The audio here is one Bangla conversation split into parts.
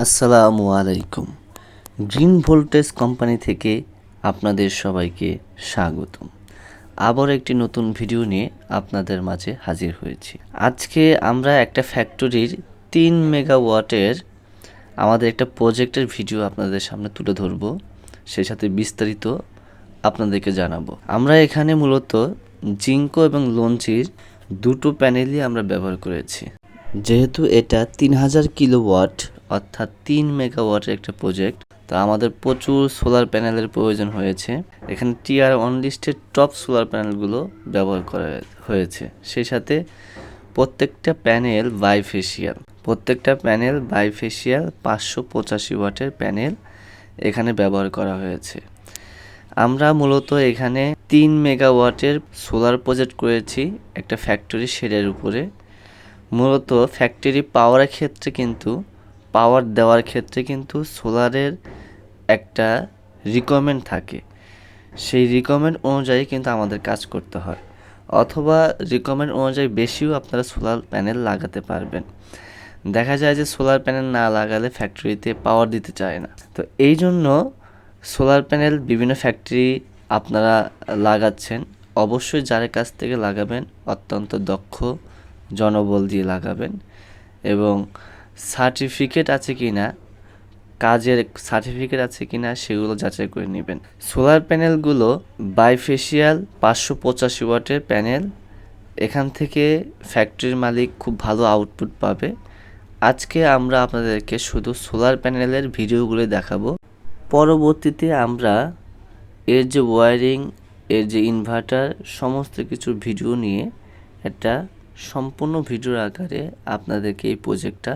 আসসালামু আলাইকুম। গ্রিন ভোল্টেজ কোম্পানি থেকে আপনাদের সবাইকে স্বাগতম। আবার একটি নতুন ভিডিও নিয়ে আপনাদের মাঝে হাজির হয়েছি। আজকে আমরা একটা ফ্যাক্টরির তিন মেগাওয়াটের আমাদের একটা প্রজেক্টের ভিডিও আপনাদের সামনে তুলে ধরবো। সেই সাথে বিস্তারিত আপনাদেরকে জানাব। আমরা এখানে মূলত জিঙ্কো এবং লঞ্চির দুটো প্যানেলই আমরা ব্যবহার করেছি। যেহেতু এটা তিন হাজার কিলোওয়াট অর্থাৎ তিন মেগাওয়াটের একটা প্রজেক্ট। তো আমাদের প্রচুর সোলার প্যানেলের প্রয়োজন হয়েছে। এখানে টিআর অন লিস্টের টপ সোলার প্যানেলগুলো ব্যবহার করা হয়েছে। সেই সাথে প্রত্যেকটা প্যানেল বাইফেশিয়াল প্রত্যেকটা প্যানেল বাইফেশিয়াল পাঁচশো পঁচাশি ওয়াটের প্যানেল এখানে ব্যবহার করা হয়েছে। আমরা মূলত এখানে তিন মেগাওয়াটের সোলার প্রজেক্ট করেছি একটা ফ্যাক্টরি শেডের উপরে। মূলত ফ্যাক্টরি পাওয়ারের ক্ষেত্রে কিন্তু পাওয়ার দেওয়ার ক্ষেত্রে কিন্তু সোলারের একটা রিকোয়ারমেন্ট থাকে। সেই রিকোয়ারমেন্ট অনুযায়ী কিন্তু আমাদের কাজ করতে হয়। অথবা রিকোয়ারমেন্ট অনুযায়ী বেশিও আপনারা সোলার প্যানেল লাগাতে পারবেন। দেখা যায় যে সোলার প্যানেল না লাগালে ফ্যাক্টরিতে পাওয়ার দিতে চায় না। তো এই জন্য সোলার প্যানেল বিভিন্ন ফ্যাক্টরি আপনারা লাগাচ্ছেন। অবশ্যই যার কাছ থেকে লাগাবেন, অত্যন্ত দক্ষ জনবল দিয়ে লাগাবেন এবং সার্টিফিকেট আছে কি না কাজের সার্টিফিকেট আছে কি না সেগুলো যাচাই করে নেবেন। সোলার প্যানেলগুলো বাইফেশিয়াল পাঁচশো পঁচাশি ওয়াটের প্যানেল। এখান থেকে ফ্যাক্টরির মালিক খুব ভালো আউটপুট পাবে। আজকে আমরা আপনাদেরকে শুধু সোলার প্যানেলের ভিডিওগুলো দেখাবো। পরবর্তীতে আমরা এর যে ওয়ারিং, এর যে ইনভার্টার, সমস্ত কিছুর ভিডিও নিয়ে একটা সম্পূর্ণ ভিডিওর আকারে আপনাদেরকে এই প্রজেক্টটা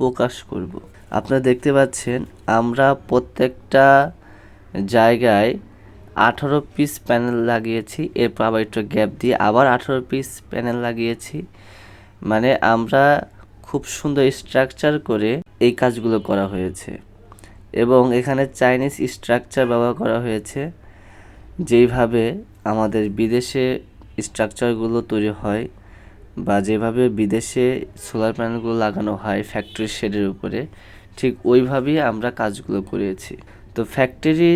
প্রকাশ করব। আপনারা দেখতে পাচ্ছেন, আমরা প্রত্যেকটা জায়গায় আঠারো পিস প্যানেল লাগিয়েছি। এরপর আবার একটু গ্যাপ দিয়ে আবার আঠারো পিস প্যানেল লাগিয়েছি। মানে আমরা খুব সুন্দর স্ট্রাকচার করে এই কাজগুলো করা হয়েছে। এবং এখানে চাইনিজ স্ট্রাকচার ব্যবহার করা হয়েছে, যেইভাবে আমাদের বিদেশে স্ট্রাকচারগুলো তৈরি হয়। বা যেভাবে বিদেশে সোলার প্যানেলগুলো লাগানো হয় ফ্যাক্টরি শেডের উপরে, ঠিক ওইভাবেই আমরা কাজগুলো করেছি। তো ফ্যাক্টরি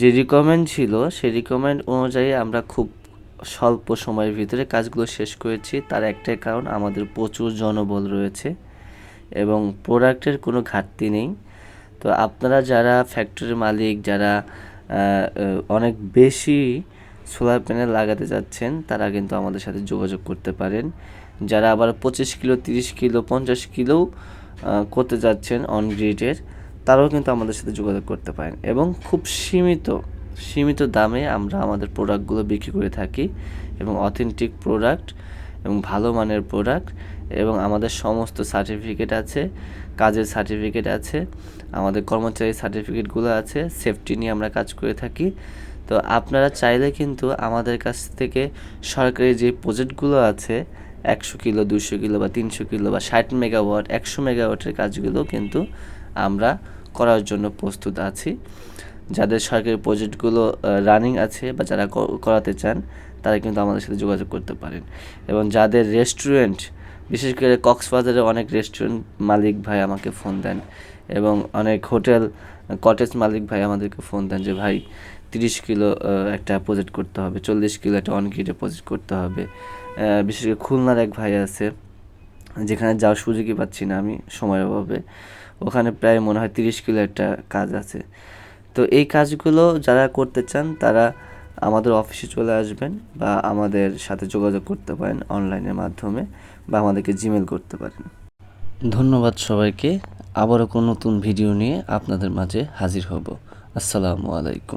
যে রিকমেন্ড ছিল, সেই রিকমেন্ড অনুযায়ী আমরা খুব স্বল্প সময়ের ভিতরে কাজগুলো শেষ করেছি। তার একটাই কারণ, আমাদের প্রচুর জনবল রয়েছে এবং প্রোডাক্টের কোনো ঘাটতি নেই। তো আপনারা যারা ফ্যাক্টরির মালিক, যারা অনেক বেশি সোলার প্যানেল লাগাতে যাচ্ছেন, তারা কিন্তু আমাদের সাথে যোগাযোগ করতে পারেন। যারা আবার পঁচিশ কিলো, তিরিশ কিলো, পঞ্চাশ কিলো করতে যাচ্ছেন অন গ্রিডের তারাও কিন্তু আমাদের সাথে যোগাযোগ করতে পারেন। এবং খুব সীমিত সীমিত দামে আমরা আমাদের প্রোডাক্টগুলো বিক্রি করে থাকি এবং অথেন্টিক প্রোডাক্ট এবং ভালো মানের প্রোডাক্ট এবং আমাদের সমস্ত সার্টিফিকেট আছে, কাজের সার্টিফিকেট আছে, আমাদের কর্মচারী সার্টিফিকেটগুলো আছে সেফটি নিয়ে আমরা কাজ করে থাকি। তো আপনারা চাইলে কিন্তু আমাদের কাছ থেকে সরকারি যে প্রজেক্টগুলো আছে, একশো কিলো, দুশো কিলো বা তিনশো কিলো বা ষাট মেগাওয়াট, একশো মেগাওয়াটের কাজগুলো কিন্তু আমরা করার জন্য প্রস্তুত আছি। যাদের সরকারি প্রজেক্টগুলো রানিং আছে বা যারা করাতে চান, তারা কিন্তু আমাদের সাথে যোগাযোগ করতে পারেন। এবং যাদের রেস্টুরেন্ট বিশেষ করে কক্সবাজারে অনেক রেস্টুরেন্ট মালিক ভাই আমাকে ফোন দেন এবং অনেক হোটেল কটেজ মালিক ভাই আমাদেরকে ফোন দেন যে, ভাই তিরিশ কিলো একটা প্রজেক্ট করতে হবে, চল্লিশ কিলো একটা অনগ্রিডে প্রজেক্ট করতে হবে। বিশেষ করে খুলনার এক ভাই আছে, যেখানে যাওয়ার সুযোগই পাচ্ছি না আমি সময়ের অভাবে। ওখানে প্রায় মনে হয় তিরিশ কিলো একটা কাজ আছে। তো এই কাজগুলো যারা করতে চান, তারা আমাদের অফিসে চলে আসবেন বা আমাদের সাথে যোগাযোগ করতে পারেন অনলাইনের মাধ্যমে বা আমাদেরকে জিমেল করতে পারেন। ধন্যবাদ সবাইকে। আবারও কোনো নতুন ভিডিও নিয়ে আপনাদের মাঝে হাজির হব। আসসালামু আলাইকুম।